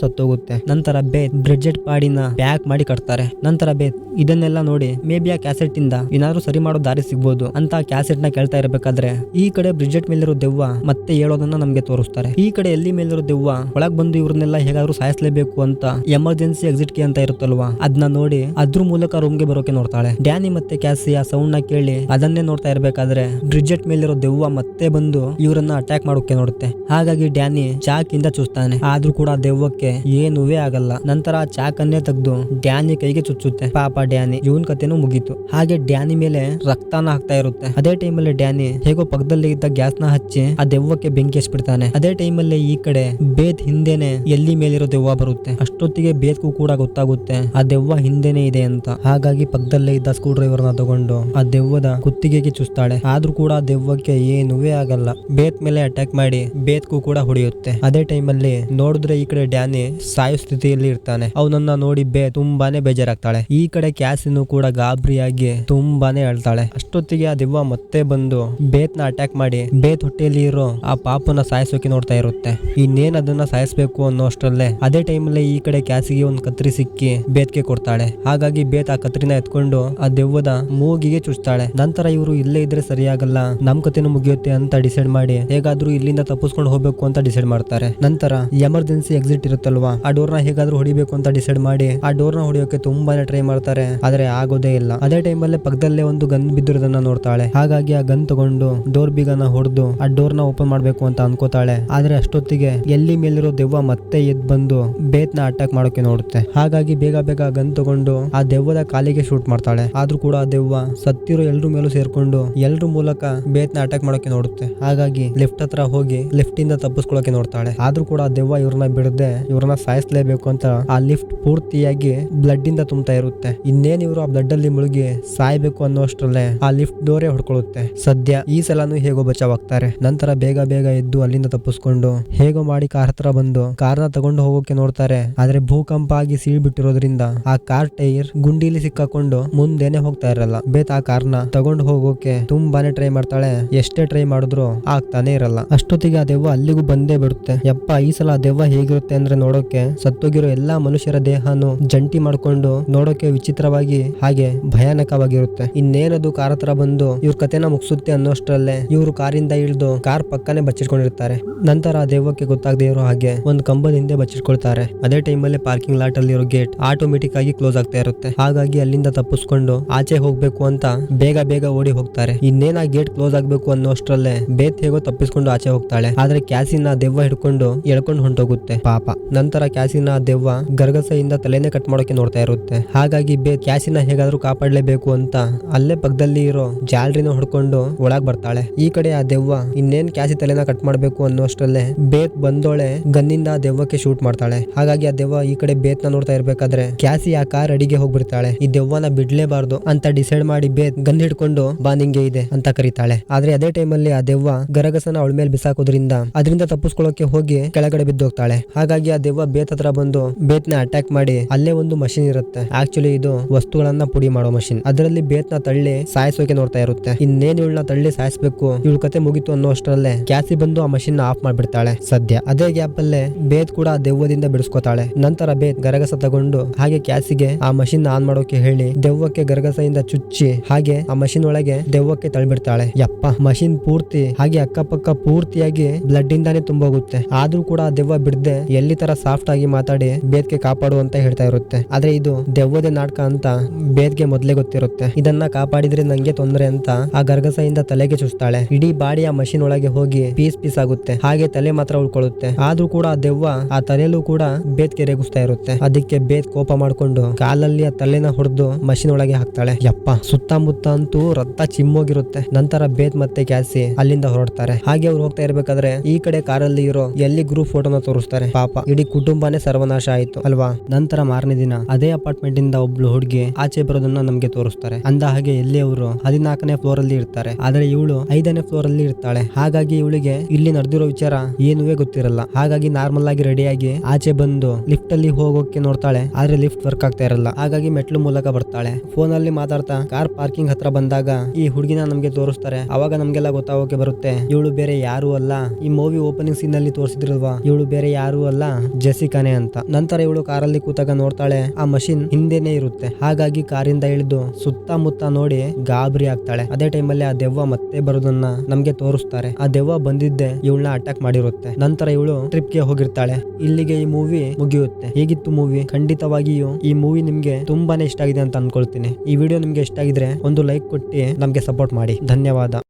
ಸತ್ತೋಗುತ್ತೆ. ನಂತರ ಬೇತ್ ಬ್ರಿಡ್ಜೆಟ್ ಪಾಡಿನ ಪ್ಯಾಕ್ ಮಾಡಿ ಕಟ್ತಾರೆ. ನಂತರ ಬೇತ್ ಇದನ್ನೆಲ್ಲ ನೋಡಿ ಮೇ ಬಿ ಆ ಕ್ಯಾಸೆಟ್ ಇಂದ ಏನಾದ್ರು ಸರಿ ಮಾಡೋ ದಾರಿ ಸಿಗ್ಬೋದು ಅಂತ ಕ್ಯಾಸೆಟ್ನ ಕೇಳ್ತಾ ಇರಬೇಕಾದ್ರೆ ಈ ಕಡೆ ಬ್ರಿಡ್ಜೆಟ್ ಮೇಲಿರೋ ದೆವ್ವ ಮತ್ತೆ ಹೇಳೋದನ್ನ ನಮ್ಗೆ ತೋರಿಸ್ತಾರೆ. ಈ ಕಡೆ ಎಲ್ಲಿ ಮೇಲಿರೋ ದೆವ್ವ ಒಳಗ್ ಬಂದು ಇವ್ರನ್ನೆಲ್ಲ ಹೇಗಾದ್ರೂ ಸಾಯಿಸಲೇಬೇಕು ಅಂತ ಎಮರ್ಜೆನ್ಸಿ ಎಕ್ಸಿಟ್ ಕೀ ಅಂತ ಇರುತ್ತಲ್ವಾ? ಅದನ್ನ ನೋಡಿ ಅದ್ರ ಮೂಲಕ ರೂಮ್ಗೆ ಬರೋಕೆ ನೋಡ್ತಾಳೆ. ಡ್ಯಾನಿ ಮತ್ತೆ ಕ್ಯಾಸಿ ಆ ಸೌಂಡ್ನ ಕೇಳಿ ಅದನ್ನೇ ನೋಡ್ತಾ ಇರ್ಬೇಕಾದ್ರೆ ಬ್ರಿಡ್ಜೆಟ್ ಮೇಲಿರೋ ದೆವ್ವ ಮತ್ತೆ ಬಂದು ಇವರನ್ನ ಅಟ್ಯಾಕ್ ಮಾಡೋಕೆ ನೋಡುತ್ತೆ. ಹಾಗಾಗಿ ಡ್ಯಾನಿ ಚಾಕ್ ಇಂದ ಚುಚ್ತಾನೆ. ಆದ್ರೂ ಕೂಡ ದೆವ್ವಕ್ಕೆ ಏನುವೇ ಆಗಲ್ಲ. ನಂತರ ಚಾಕ್ ಅನ್ನೇ ತೆಗೆದು ಡ್ಯಾನಿ ಕೈಗೆ ಚುಚ್ಚುತ್ತೆ. ಪಾಪ ಡ್ಯಾನಿ ಇವನ್ ಕತೆನೂ ಮುಗೀತು. ಹಾಗೆ ಡ್ಯಾನಿ ಮೇಲೆ ರಕ್ತಾನ ಹಾಕ್ತಾ ಇರುತ್ತೆ. ಅದೇ ಟೈಮಲ್ಲಿ ಡ್ಯಾನಿ ಹೇಗೋ ಪಕ್ಕದಲ್ಲಿ ಇದ್ದ ಗ್ಯಾಸ್ನ ಹಚ್ಚಿ ಆ ದೆವ್ವಕ್ಕೆ ಬೆಂಕಿ ಹಚ್ಬಿಡ್ತಾನೆ. ಅದೇ ಟೈಮಲ್ಲಿ ಈ ಕಡೆ ಬೇತ್ ಹಿಂದೆನೆ ಎಲ್ಲಿ ಮೇಲಿರೋ ದೆವ್ವ ಬರುತ್ತೆ. ಅಷ್ಟೊತ್ತಿಗೆ ಬೇತ್ಗೂ ಕೂಡ ಗೊತ್ತಾಗುತ್ತೆ ಆ ದೆವ್ವ ಹಿಂದೆನೆ ಇದೆ ಅಂತ. ಹಾಗಾಗಿ ಪಕ್ಕದಲ್ಲೇ ಇದ್ದ ಸ್ಕ್ರೂ ಡ್ರೈವರ್ನ ತಗೊಂಡು ಆ ದೆವ್ವದ ಕುತ್ತಿಗೆಗೆ ಚುಸ್ತಾಳೆ ಆದ್ರೂ ಕೂಡ ದೆವ್ವಕ್ಕೆ ಏನುವೇ ಆಗಲ್ಲ. ಬೇತ್ ಮೇಲೆ ಅಟ್ಯಾಕ್ ಮಾಡಿ ಬೇತ್ಗೂ ಕೂಡ ಹೊಡೆಯುತ್ತೆ. ಅದೇ ಟೈಮಲ್ಲಿ ನೋಡಿದ್ರೆ ಈ ಕಡೆ ಡ್ಯಾನಿ ಸಾಯೋ ಸ್ಥಿತಿಯಲ್ಲಿ ಇರ್ತಾನೆ. ಅವನನ್ನ ನೋಡಿ ಬೇ ತುಂಬಾನೇ ಬೇಜಾರಾಗ್ತಾಳೆ. ಈ ಕಡೆ ಕ್ಯಾಸಿನೂ ಕೂಡ ಗಾಬರಿಯಾಗಿ ತುಂಬಾನೇ ಅಳ್ತಾಳೆ. ಅಷ್ಟೊತ್ತಿಗೆ ಆ ದಿವ್ವ ಮತ್ತೆ ಬಂದು ಬೇತ್ನ ಅಟ್ಯಾಕ್ ಮಾಡಿ ಬೇತ್ ಹೊಟ್ಟೆಯಲ್ಲಿ ಇರೋ ಆ ಪಾಪನ ಸಾಯಿಸೋಕೆ ನೋಡ್ತಾ ಇರುತ್ತೆ. ಇನ್ನೇನ್ ಅದನ್ನ ಸಾಯಿಸ್ಬೇಕು ಅನ್ನೋ ಅಷ್ಟರಲ್ಲೇ ಅದೇ ಟೈಮಲ್ಲಿ ಈ ಕಡೆ ಕ್ಯಾಸಿಗೆ ಒಂದು ಕತ್ರಿ ಸಿಕ್ಕಿ ಬೇತ್ಗೆ ಕೊಡ್ತಾಳೆ. ಹಾಗಾಗಿ ಬೇತ್ ಆ ಕತ್ರಿನ ಎತ್ಕೊಂಡು ಆ ದೆವ್ವದ ಮೂಗಿಗೆ ಚುಚ್ತಾಳೆ. ನಂತರ ಇವರು ಇಲ್ಲೇ ಇದ್ರೆ ಸರಿಯಾಗಲ್ಲ, ನಮ್ ಕತೆನೂ ಮುಗಿಯುತ್ತೆ ಅಂತ ಡಿಸೈಡ್ ಮಾಡಿ ಹೇಗಾದ್ರೂ ಇಲ್ಲಿಂದ ತಪ್ಪಿಸ್ಕೊಂಡು ಹೋಗ್ಬೇಕು ಅಂತ ಡಿಸೈಡ್ ಮಾಡ್ತಾರೆ. ನಂತರ ಎಮರ್ಜೆನ್ಸಿ ಎಕ್ಸಿಟ್ ಇರುತ್ತಲ್ವಾ? ಆ ಡೋರ್ನ ಹೇಗಾದ್ರೂ ಹೊಡಿಬೇಕು ಅಂತ ಡಿಸೈಡ್ ಮಾಡಿ ಆ ಡೋರ್ನ ಹೊಡಿಯೋಕೆ ತುಂಬಾನೇ ಟ್ರೈ ಮಾಡ್ತಾರೆ. ಆದ್ರೆ ಆಗೋದೇ ಇಲ್ಲ. ಅದೇ ಟೈಮಲ್ಲೇ ಪಕ್ಕದಲ್ಲೇ ಒಂದು ಗನ್ ಬಿದ್ದಿರೋದನ್ನ ನೋಡ್ತಾಳೆ. ಹಾಗಾಗಿ ಆ ಗನ್ ತಗೊಂಡು ಡೋರ್ ಬೀಗನ ಹೊಡೆದು ಆ ಡೋರ್ನ ಓಪನ್ ಮಾಡ್ಬೇಕು ಅಂತ ಅನ್ಕೋತಾಳೆ. ಆದ್ರೆ ಅಷ್ಟೊತ್ತಿಗೆ ಎಲ್ಲಿ ಮೇಲಿರೋ ದೆವ್ವ ಮತ್ತೆ ಎದ್ ಬಂದು ಬೇತ್ನ ಅಟ್ಯಾಕ್ ಮಾಡೋಕೆ ನೋಡುತ್ತೆ. ಹಾಗಾಗಿ ಬೇಗ ಬೇಗ ಗನ್ ತಗೊಂಡು ಆ ದೆವ್ವದ ಕಾಲಿಗೆ ಶೂಟ್ ಮಾಡ್ತಾಳೆ. ಆದ್ರೂ ಕೂಡ ಆ ದೆವ್ವ ಸತ್ತಿರೋ ಎಲ್ರ ಮೇಲೂ ಸೇರ್ಕೊಂಡು ಎಲ್ರ ಮೂಲಕ ಬೇತ್ನ ಅಟ್ಯಾಕ್ ಮಾಡೋಕೆ ನೋಡುತ್ತೆ. ಹಾಗಾಗಿ ಲಿಫ್ಟ್ ಹತ್ರ ಹೋಗಿ ಲೆಫ್ಟ್ ಇಂದ ತಪ್ಪಿಸ್ಕೊಳಕ್ಕೆ ನೋಡ್ತಾಳೆ ಆದ್ರೂ ಕೂಡ ದೆವ್ವ ಇವ್ರನ್ನ ಬಿಡದೆ ಇವ್ರನ್ನ ಸಾಯಿಸ್ಲೇಬೇಕು ಅಂತ ಆ ಲಿಫ್ಟ್ ಪೂರ್ತಿಯಾಗಿ ಬ್ಲಡ್ ಇಂದ ತುಂಬ್ತಾ ಇರುತ್ತೆ. ಇನ್ನೇನ್ ಇವರು ಆ ಬ್ಲಡ್ ಅಲ್ಲಿ ಮುಳುಗಿ ಸಾಯ್ಬೇಕು ಅನ್ನೋಷ್ಟರಲ್ಲೇ ಆ ಲಿಫ್ಟ್ ಡೋರೆ ಹೊಡ್ಕೊಳ್ಳುತ್ತೆ ಸದ್ಯ ಈ ಸಲನು ಹೇಗೋ ಬಚಾವಾಗ್ತಾರೆ. ನಂತರ ಬೇಗ ಬೇಗ ಎದ್ದು ಅಲ್ಲಿಂದ ತಪ್ಪಿಸ್ಕೊಂಡು ಹೇಗೋ ಮಾಡಿ ಕಾರ್ ಹತ್ರ ಬಂದು ಕಾರ್ನ ತಗೊಂಡು ಹೋಗೋಕೆ ನೋಡ್ತಾರೆ. ಆದ್ರೆ ಭೂಕಂಪ ಆಗಿ ಸೀಳ್ ಬಿಟ್ಟಿರೋದ್ರಿಂದ ಆ ಕಾರ್ ಟೈರ್ ಗುಂಡಿಲಿ ಸಿಕ್ಕಾಕೊಂಡು ಮುಂದೆನೆ ಹೋಗ್ತಾ ಇರಲ್ಲ. ಬೇತ್ ಆ ಕಾರ್ನ ತಗೊಂಡು ಹೋಗೋಕೆ ತುಂಬಾನೇ ಟ್ರೈ ಮಾಡ್ತಾಳೆ. ಎಷ್ಟೇ ಟ್ರೈ ಮಾಡಿದ್ರು ಆಗ್ತಾನೆ ಇರಲ್ಲ. ಅಷ್ಟೊತ್ತಿಗೆ ಆ ದೆವ್ವ ಅಲ್ಲಿಗೂ ಬಂದೇ ಬಿಡುತ್ತೆ ಯಪ್ಪ, ಈ ಸಲ ದೆವ್ವ ಹೇಗಿರುತ್ತೆ ಅಂದ್ರೆ ನೋಡೋಕೆ ಸತ್ತೋಗಿರೋ ಎಲ್ಲಾ ಮನುಷ್ಯರ ದೇಹನು ಜಂಟಿ ಮಾಡ್ಕೊಂಡು ನೋಡೋಕೆ ವಿಚಿತ್ರವಾಗಿ ಹಾಗೆ ಭಯಾನಕವಾಗಿರುತ್ತೆ. ಇನ್ನೇನದು ಕಾರ್ ಹತ್ರ ಬಂದು ಇವ್ರ ಕತೆನ ಮುಗಿಸುತ್ತೆ ಅನ್ನೋಷ್ಟರಲ್ಲೇ ಇವರು ಕಾರಿಂದ ಇಳಿದು ಕಾರ್ ಪಕ್ಕನೆ ಬಚ್ಚಿಟ್ಕೊಂಡಿರ್ತಾರೆ. ನಂತರ ಆ ದೆವ್ವಕ್ಕೆ ಗೊತ್ತಾಗದೆ ಇರೋ ಹಾಗೆ ಒಂದು ಕಂಬದ ಹಿಂದೆ ಬಚ್ಚಿಟ್ಕೊಳ್ತಾರೆ. ಅದೇ ಟೈಮಲ್ಲಿ ಪಾರ್ಕಿಂಗ್ ಲಾಟ್ ಅಲ್ಲಿರೋ ಗೇಟ್ ಆಟೋಮೆಟಿಕ್ ಆಗಿ ಕ್ಲೋಸ್ ಆಗ್ತಾ ಇರುತ್ತೆ. ಹಾಗಾಗಿ ಅಲ್ಲಿಂದ ತಪ್ಪಿಸ್ಕೊಂಡು ಆಚೆ ಹೋಗ್ಬೇಕು ಅಂತ ಬೇಗ ಬೇಗ ಓಡಿ ಹೋಗ್ತಾರೆ. ಇನ್ನೇನ ಗೇಟ್ ಕ್ಲೋಸ್ ಆಗ್ಬೇಕು ಅನ್ನೋಷ್ಟರಲ್ಲೇ ಬೇತ್ ಹೇಗೋ ತಪ್ಪಿಸ್ಕೊಂಡು ಆಚೆ ಹೋಗ್ತಾಳೆ. ಆದ್ರೆ ಕ್ಯಾಸಿನ ದೆವ್ವ ಹಿಡ್ಕೊಂಡು ಎಳ್ಕೊಂಡು ಹೊಂಟೋಗುತ್ತೆ. ಪಾಪ. ನಂತರ ಕ್ಯಾಸಿನ ದೆವ್ವ ಗರ್ಗಸೆಯಿಂದ ತಲೆನೇ ಕಟ್ ಮಾಡೋಕೆ ನೋಡ್ತಾ ಇರುತ್ತೆ. ಹಾಗಾಗಿ ಬೇ, ಕ್ಯಾಸಿನ ಹೇಗಾದ್ರೂ ಕಾಪಾಡ್ಲೇಬೇಕು ಅಂತ ಅಲ್ಲೇ ಪಕ್ಕದಲ್ಲಿ ಇರೋ ಜಾಲ್ರಿನ ಹೊಡ್ಕೊಂಡು ಒಳಗ್ ಬರ್ತಾಳೆ. ಈ ಕಡೆ ಆ ದೆವ್ವ ಇನ್ನೇನ್ ಕ್ಯಾಸಿ ತಲೆನ ಕಟ್ ಮಾಡ್ಬೇಕು ಅನ್ನೋಷ್ಟರಲ್ಲೇ ಬೇತ್ ಬಂದೋಳೆ ಗನ್ನಿಂದ ಆ ದೆವ್ವಕ್ಕೆ ಶೂಟ್ ಮಾಡ್ತಾಳೆ. ಹಾಗಾಗಿ ಆ ದೆವ್ವ ಈ ಕಡೆ ಬೇತ್ನ ನೋಡ್ತಾ ಇರ್ಬೇಕಾದ್ರೆ ಕ್ಯಾಸಿ ಆ ಕಾರ್ ಅಡಿಗೆ ಹೋಗ್ಬಿಡ್ತಾಳೆ. ಈ ದೆವ್ವನ ಬಿಡ್ಲೇಬಾರ್ದು ಅಂತ ಡಿಸೈಡ್ ಮಾಡಿ ಬೇತ್ ಗನ್ ಹಿಡ್ಕೊಂಡು ಬಾ ನಿಂಗೆ ಇದೆ ಅಂತ ಕರೀತಾಳೆ. ಆದ್ರೆ ಅದೇ ಟೈಮಲ್ಲಿ ಆ ದೆವ್ವ ಗರಗಸನ ಅವಳ ಮೇಲೆ ಬಿಸಾಕೋದ್ರಿಂದ ಅದರಿಂದ ತಪ್ಪಿಸ್ಕೊಳ್ಳೋಕೆ ಹೋಗಿ ಕೆಳಗಡೆ ಬಿದ್ದೋಗ್ತಾಳೆ. ಹಾಗಾಗಿ ಆ ದೆವ್ವ ಬೇತ್ ಹತ್ರ ಬಂದು ಬೇತ್ನ ಅಟ್ಯಾಕ್ ಮಾಡಿ ಅಲ್ಲೇ ಒಂದು ಮಷಿನ್ ಇರುತ್ತೆ. ಆಕ್ಚುಲಿ ಇದು ವಸ್ತುಗಳನ್ನ ಪುಡಿ ಮಾಡೋ ಮಷಿನ್ ಅದರಲ್ಲಿ ಬೇತ್ನ ತಳ್ಳಿ ಸಾಯಿಸೋಕೆ ನೋಡ್ತಾ ಇರುತ್ತೆ. ಇನ್ನೇನ್ ಇವಳನ್ನ ತಳ್ಳಿ ಸಾಯಿಸ್ಬೇಕು, ಇವಳ ಕತೆ ಮುಗಿತು ಅನ್ನೋ ಅಷ್ಟರಲ್ಲೇ ಕ್ಯಾಸಿ ಬಂದು ಆ ಮಷಿನ್ ಆಫ್ ಮಾಡಿಬಿಡ್ತಾಳೆ ಸದ್ಯ. ಅದೇ ಗ್ಯಾಪ್ ಅಲ್ಲೇ ಬೇತ್ ಕೂಡ ದೆವ್ವದಿಂದ ಬಿಡಿಸ್ಕೋತಾಳೆ. ನಂತರ ಬೇತ್ ಗರಗಸ ತಗೊಂಡು ಹಾಗೆ ಕ್ಯಾಸಿಗೆ ಆ ಮಷಿನ್ ಆನ್ ಮಾಡೋಕೆ ಹೇಳಿ ದೆವ್ವಕ್ಕೆ ಗರಗಸದಿಂದ ಚುಚ್ಚಿ ಹಾಗೆ ಆ ಮಷಿನ್ ಒಳಗೆ ದೆವ್ವಕ್ಕೆ ತಳ್ಳಿಬಿಡ್ತಾಳೆ. ಯಪ್ಪ ಮಷಿನ್ ಪೂರ್ತಿ ಹಾಗೆ ಅಕ್ಕಪಕ್ಕ ಪೂರ್ತಿಯಾಗಿ ಬ್ಲಡ್ ಇಂದಾನೆ ತುಂಬೋಗುತ್ತೆ. ಆದ್ರೂ ಕೂಡ ದೆವ್ವ ಬಿಡದೆ ಎಲ್ಲಿ ತರ ಸಾಫ್ಟ್ ಆಗಿ ಮಾತಾಡಿ ಬೇದ್ಗೆ ಕಾಪಾಡು ಅಂತ ಹೇಳ್ತಾ ಇರುತ್ತೆ. ಆದ್ರೆ ಇದು ದೆವ್ವದೇ ನಾಟಕ ಅಂತ ಬೇದ್ಗೆ ಮೊದ್ಲೇ ಗೊತ್ತಿರುತ್ತೆ. ಇದನ್ನ ಕಾಪಾಡಿದ್ರೆ ನಂಗೆ ತೊಂದ್ರೆ ಅಂತ ಆ ಗರ್ಗಸೆಯಿಂದ ತಲೆಗೆ ಚುಚ್ತಾಳೆ. ಇಡೀ ಬಾಡಿಯ ಮಷಿನ್ ಒಳಗೆ ಹೋಗಿ ಪೀಸ್ ಪೀಸ್ ಆಗುತ್ತೆ. ಹಾಗೆ ತಲೆ ಮಾತ್ರ ಉಳ್ಕೊಳ್ಳುತ್ತೆ. ಆದ್ರೂ ಕೂಡ ದೆವ್ವ ಆ ತಲೆಯಲ್ಲೂ ಕೂಡ ಬೇದ್ಗೆ ರೇಗಿಸ್ತಾ ಇರುತ್ತೆ. ಅದಕ್ಕೆ ಬೇದ್ ಕೋಪ ಮಾಡ್ಕೊಂಡು ಕಾಲಲ್ಲಿ ಆ ತಲೆನ ಹೊಡೆದು ಮಷಿನ್ ಒಳಗೆ ಹಾಕ್ತಾಳೆ. ಯಪ್ಪ, ಸುತ್ತಮುತ್ತ ಅಂತೂ ರಕ್ತ ಚಿಮ್ಮೋಗಿರುತ್ತೆ. ನಂತರ ಬೇದ್ ಮತ್ತೆ ಕ್ಯಾಸಿ ಅಲ್ಲಿಂದ ಹೊರಡ್ತಾರೆ. ಹಾಗೆ ಅವ್ರು ಹೋಗ್ತಾ ಇರ್ಬೇಕಾದ್ರೆ ಈ ಕಡೆ ಕಾರಲ್ಲಿ ಇರೋ ಎಲ್ಲಿ ಗ್ರೂಪ್ ಫೋಟೋನ ತೋರಿಸ್ತಾರೆ? ಪಾಪ, ಇಡೀ ಕುಟುಂಬನೇ ಸರ್ವನಾಶ ಆಯ್ತು, ಅಲ್ವಾ? ನಂತರ ಮಾರನೇ ದಿನ, ಅದೇ ಅಪಾರ್ಟ್ಮೆಂಟ್ ಇಂದ ಒಬ್ಳು ಹುಡುಗಿ ಆಚೆ ಬರೋದನ್ನ ನಮ್ಗೆ ತೋರಿಸ್ತಾರೆ. ಅಂದ ಹಾಗೆ ಎಲ್ಲಿ ಅವರು? ಹದಿನಾಲ್ಕನೇ ಫ್ಲೋರ್ ಅಲ್ಲಿ ಇರ್ತಾರೆ. ಆದ್ರೆ ಇವಳು ಐದನೇ ಫ್ಲೋರ್ ಅಲ್ಲಿ ಇರ್ತಾಳೆ. ಹಾಗಾಗಿ ಇವಳಿಗೆ ಇಲ್ಲಿ ನಡೆದಿರೋ ವಿಚಾರ ಏನುವೇ ಗೊತ್ತಿರಲ್ಲ. ಹಾಗಾಗಿ ನಾರ್ಮಲ್ ಆಗಿ ರೆಡಿಯಾಗಿ ಆಚೆ ಬಂದು ಲಿಫ್ಟ್ ಅಲ್ಲಿ ಹೋಗೋಕೆ ನೋಡ್ತಾಳೆ. ಆದ್ರೆ ಲಿಫ್ಟ್ ವರ್ಕ್ ಆಗ್ತಾ ಇರಲ್ಲ. ಹಾಗಾಗಿ ಮೆಟ್ಲು ಮೂಲಕ ಬರ್ತಾಳೆ. ಫೋನ್ ಅಲ್ಲಿ ಮಾತಾಡ್ತಾ ಕಾರ್ ಪಾರ್ಕಿಂಗ್ ಹತ್ರ ಬಂದಾಗ ಈ ಹುಡುಗಿನ ನಮ್ಗೆ ತೋರಿಸ್ತಾರೆ. ಅವಾಗ ನಮ್ಗೆಲ್ಲ ಗೊತ್ತಾಗೋಕೆ ಬರುತ್ತೆ. ಇವಳು ಬೇರೆ ಯಾರು ಅಲ್ಲ. ಈ ಮೂವಿ ಓಪನಿಂಗ್ ಸೀನ್ ಅಲ್ಲಿ ತೋರಿಸಿದ್ರಲ್ವಾ? ಇವಳು ಬೇರೆ ಯಾರು ಅಲ್ಲ ಜೆಸಿಕಾನೆ ಅಂತ. ನಂತರ ಇವಳು ಕಾರಲ್ಲಿ ಕೂತಾಗ ನೋಡ್ತಾಳೆ, ಆ ಮಷಿನ್ ಹಿಂದೆನೆ ಇರುತ್ತೆ. ಹಾಗಾಗಿ ಕಾರಿಂದ ಇಳಿದು ಸುತ್ತಮುತ್ತ ನೋಡಿ ಗಾಬರಿ ಆಗ್ತಾಳೆ. ಅದೇ ಟೈಮ್ ಅಲ್ಲಿ ಆ ದೆವ್ವ ಮತ್ತೆ ಬರೋದನ್ನ ನಮ್ಗೆ ತೋರಿಸ್ತಾರೆ. ಆ ದೆವ್ವ ಬಂದಿದ್ದೆ ಇವಳನ್ನ ಅಟ್ಯಾಕ್ ಮಾಡಿರುತ್ತೆ. ನಂತರ ಇವಳು ಟ್ರಿಪ್ಗೆ ಹೋಗಿರ್ತಾಳೆ. ಇಲ್ಲಿಗೆ ಈ ಮೂವಿ ಮುಗಿಯುತ್ತೆ. ಹೇಗಿತ್ತು ಮೂವಿ ಖಂಡಿತವಾಗಿಯೂ ಈ ಮೂವಿ ನಿಮ್ಗೆ ತುಂಬಾನೇ ಇಷ್ಟ ಆಗಿದೆ ಅಂತ ಅನ್ಕೊಳ್ತೀನಿ. ಈ ವಿಡಿಯೋ ನಿಮ್ಗೆ ಇಷ್ಟ ಆಗಿದ್ರೆ ಒಂದು ಲೈಕ್ ಕೊಟ್ಟು ನಮ್ಗೆ ಸಪೋರ್ಟ್ ಮಾಡಿ. ಧನ್ಯವಾದ.